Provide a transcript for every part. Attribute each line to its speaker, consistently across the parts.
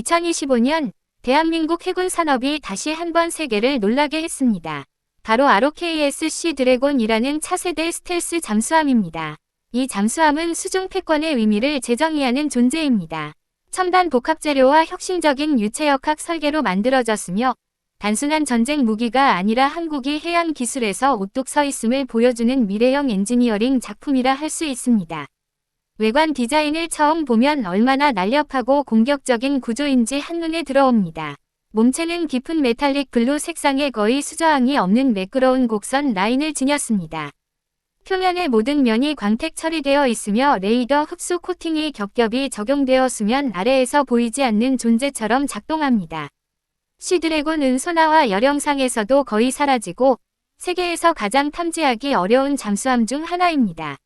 Speaker 1: 2025년 대한민국 해군 산업이 다시 한번 세계를 놀라게 했습니다. 바로 ROKS-C 드래곤이라는 차세대 스텔스 잠수함입니다. 이 잠수함은 수중 패권의 의미를 재정의하는 존재입니다. 첨단 복합 재료와 혁신적인 유체역학 설계로 만들어졌으며 단순한 전쟁 무기가 아니라 한국이 해양 기술에서 우뚝 서 있음을 보여주는 미래형 엔지니어링 작품이라 할 수 있습니다. 외관 디자인을 처음 보면 얼마나 날렵하고 공격적인 구조인지 한눈에 들어옵니다. 몸체는 깊은 메탈릭 블루 색상에 거의 수저항이 없는 매끄러운 곡선 라인을 지녔습니다. 표면의 모든 면이 광택 처리되어 있으며 레이더 흡수 코팅이 겹겹이 적용되었으면 아래에서 보이지 않는 존재처럼 작동합니다. 시드래곤 은 소나와 열영상에서도 거의 사라지고 세계에서 가장 탐지하기 어려운 잠수함 중 하나입니다.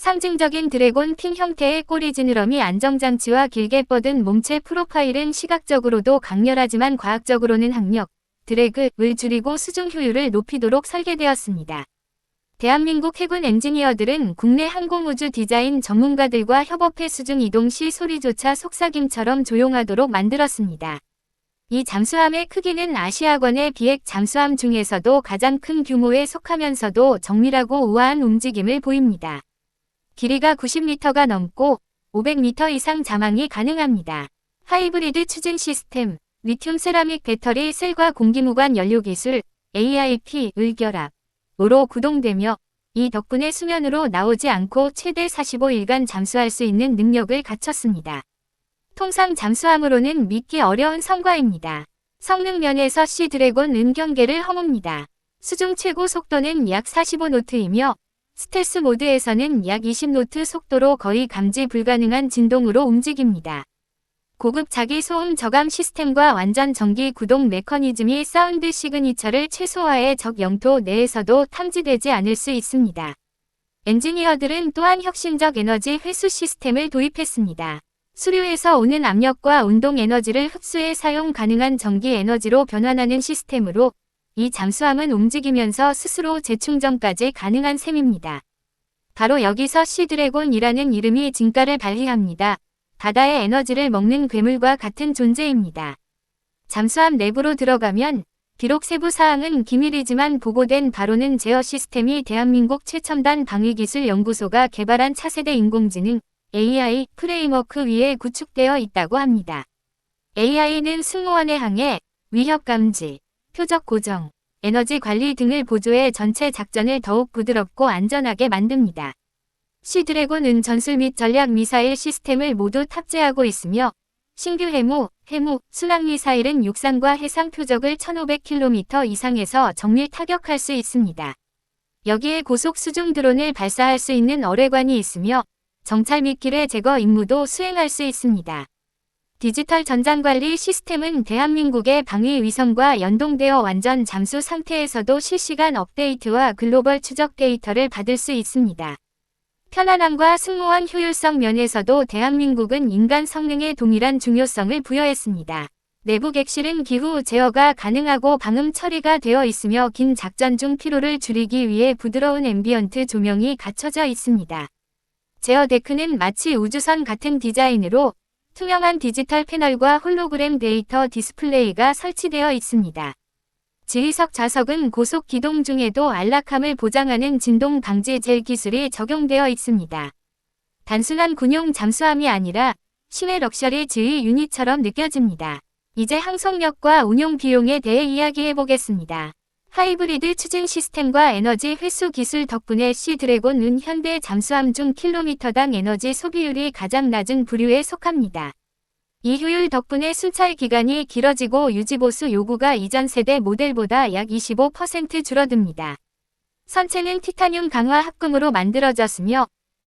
Speaker 1: 상징적인 드래곤 핑 형태의 꼬리 지느러미 안정장치와 길게 뻗은 몸체 프로파일은 시각적으로도 강렬하지만 과학적으로는 학력, 드래그를 줄이고 수중 효율을 높이도록 설계되었습니다. 대한민국 해군 엔지니어들은 국내 항공우주 디자인 전문가들과 협업해 수중 이동 시 소리조차 속삭임처럼 조용하도록 만들었습니다. 이 잠수함의 크기는 아시아권의 비핵 잠수함 중에서도 가장 큰 규모에 속하면서도 정밀하고 우아한 움직임을 보입니다. 길이가 90m가 넘고 500m 이상 자망이 가능합니다. 하이브리드 추진 시스템, 리튬 세라믹 배터리 셀과 공기무관 연료 기술, AIP을 결합으로 구동되며 이 덕분에 수면으로 나오지 않고 최대 45일간 잠수할 수 있는 능력을 갖췄습니다. 통상 잠수함으로는 믿기 어려운 성과입니다. 성능 면에서 시드래곤 은경계를 허뭅니다. 수중 최고 속도는 약 45노트이며 스텔스 모드에서는 약 20노트 속도로 거의 감지 불가능한 진동으로 움직입니다. 고급 자기 소음 저감 시스템과 완전 전기 구동 메커니즘이 사운드 시그니처를 최소화해 적 영토 내에서도 탐지되지 않을 수 있습니다. 엔지니어들은 또한 혁신적 에너지 회수 시스템을 도입했습니다. 수류에서 오는 압력과 운동 에너지를 흡수해 사용 가능한 전기 에너지로 변환하는 시스템으로 이 잠수함은 움직이면서 스스로 재충전까지 가능한 셈입니다. 바로 여기서 시드래곤이라는 이름이 진가를 발휘합니다. 바다의 에너지를 먹는 괴물과 같은 존재입니다. 잠수함 내부로 들어가면 비록 세부 사항은 기밀이지만 보고된 바로는 제어 시스템이 대한민국 최첨단 방위기술 연구소가 개발한 차세대 인공지능 AI 프레임워크 위에 구축되어 있다고 합니다. AI는 승무원의 항해, 위협 감지, 표적 고정, 에너지 관리 등을 보조해 전체 작전을 더욱 부드럽고 안전하게 만듭니다. 시드래곤은 전술 및 전략 미사일 시스템을 모두 탑재하고 있으며 신규 해무, 해무, 순항 미사일은 육상과 해상 표적을 1500km 이상에서 정밀 타격할 수 있습니다. 여기에 고속 수중 드론을 발사할 수 있는 어뢰관이 있으며 정찰 및 기뢰 제거 임무도 수행할 수 있습니다. 디지털 전장관리 시스템은 대한민국의 방위 위성과 연동되어 완전 잠수 상태에서도 실시간 업데이트와 글로벌 추적 데이터를 받을 수 있습니다. 편안함과 승무원 효율성 면에서도 대한민국은 인간 성능에 동일한 중요성을 부여했습니다. 내부 객실은 기후 제어가 가능하고 방음 처리가 되어 있으며 긴 작전 중 피로를 줄이기 위해 부드러운 앰비언트 조명이 갖춰져 있습니다. 제어 데크는 마치 우주선 같은 디자인으로 투명한 디지털 패널과 홀로그램 데이터 디스플레이가 설치되어 있습니다. 지휘석 좌석은 고속 기동 중에도 안락함을 보장하는 진동 방지 젤 기술이 적용되어 있습니다. 단순한 군용 잠수함이 아니라 시내 럭셔리 지휘 유닛처럼 느껴집니다. 이제 항속력과 운용 비용에 대해 이야기해 보겠습니다. 하이브리드 추진 시스템과 에너지 회수 기술 덕분에 시드래곤은 현대 잠수함 중 킬로미터당 에너지 소비율이 가장 낮은 부류에 속합니다. 이 효율 덕분에 순찰 기간이 길어지고 유지보수 요구가 이전 세대 모델보다 약 25% 줄어듭니다. 선체는 티타늄 강화 합금으로 만들어졌으며